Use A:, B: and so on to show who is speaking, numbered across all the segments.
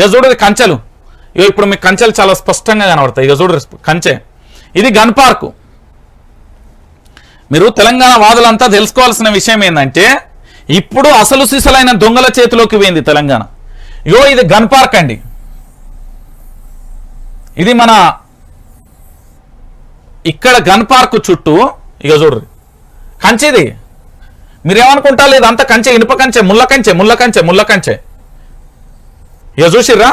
A: ఇక చూడదు కంచెలు. ఇక ఇప్పుడు మీకు కంచెలు చాలా స్పష్టంగా కనబడతాయి. ఇక చూడరు కంచె. ఇది గన్ పార్కు. మీరు తెలంగాణ వాదులంతా తెలుసుకోవాల్సిన విషయం ఏంటంటే ఇప్పుడు అసలు సిసలైన దొంగల చేతిలోకి పోయింది తెలంగాణ. ఇగో ఇది గన్ పార్క్ అండి. ఇది మన ఇక్కడ గన్ పార్క్ చుట్టూ ఇక చూడరు కంచెది మీరేమనుకుంటా లేదు అంత కంచె ఇనుప కంచె ముళ్ళ కంచె ముళ్ళ కంచె ముళ్ళ కంచె. ఇక చూసిర్రా?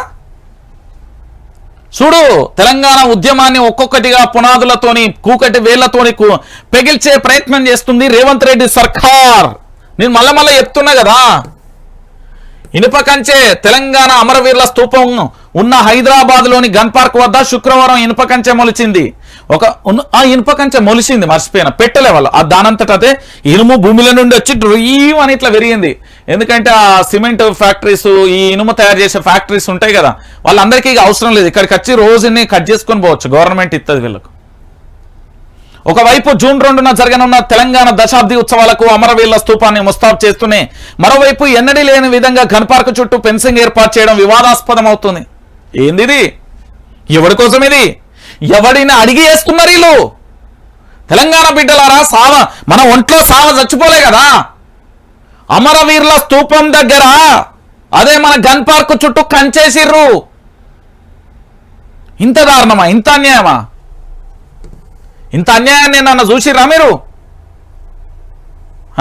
A: చూడు తెలంగాణ ఉద్యమాన్ని ఒక్కొక్కటిగా పునాదులతోని కూకటి వేళ్ళతోని పెగిల్చే ప్రయత్నం చేస్తుంది రేవంత్ రెడ్డి సర్కార్. నేను మళ్ళా మళ్ళా చెప్తున్నా కదా. ఇనుప కంచే తెలంగాణ అమరవీరుల స్తూపం ఉన్న హైదరాబాద్లోని గన్ పార్క్ వద్ద శుక్రవారం ఇనుప కంచె మొలిచింది. ఒక ఆ ఇనుప కంచె మొలిచింది మర్చిపోయిన. పెట్టలే వాళ్ళు. ఆ దానంతట అదే ఇనుము భూమిలో నుండి వచ్చి డ్రీమ్ అని ఇట్లా పెరిగింది ఎందుకంటే ఆ సిమెంట్ ఫ్యాక్టరీస్ ఈ ఇనుము తయారు చేసే ఫ్యాక్టరీస్ ఉంటాయి కదా వాళ్ళందరికీ ఇక అవసరం లేదు. ఇక్కడికి వచ్చి రోజుని కట్ చేసుకొని పోవచ్చు. గవర్నమెంట్ ఇస్తుంది వీళ్ళకు. ఒకవైపు జూన్ రెండున జరగనున్న తెలంగాణ దశాబ్ది ఉత్సవాలకు అమరవీళ్ళ స్థూపాన్ని ముస్తాబ్ చేస్తూనే మరోవైపు ఎన్నడీ లేని విధంగా గన్పార్క్ చుట్టూ ఫెన్సింగ్ ఏర్పాటు చేయడం వివాదాస్పదం అవుతుంది ఏంది ఇది ఎవరి కోసం ఇది ఎవడిని అడిగి వేస్తున్నారు వీళ్ళు? తెలంగాణ బిడ్డలారా సావ మన ఒంట్లో సావ చచ్చిపోలే కదా? అమరవీరుల స్తూపం దగ్గర అదే మన గన్ పార్క్ చుట్టూ కంచేసిర్రు. ఇంత దారుణమా? ఇంత అన్యాయమా? ఇంత అన్యాయాన్ని నన్ను చూసిర్రా మీరు?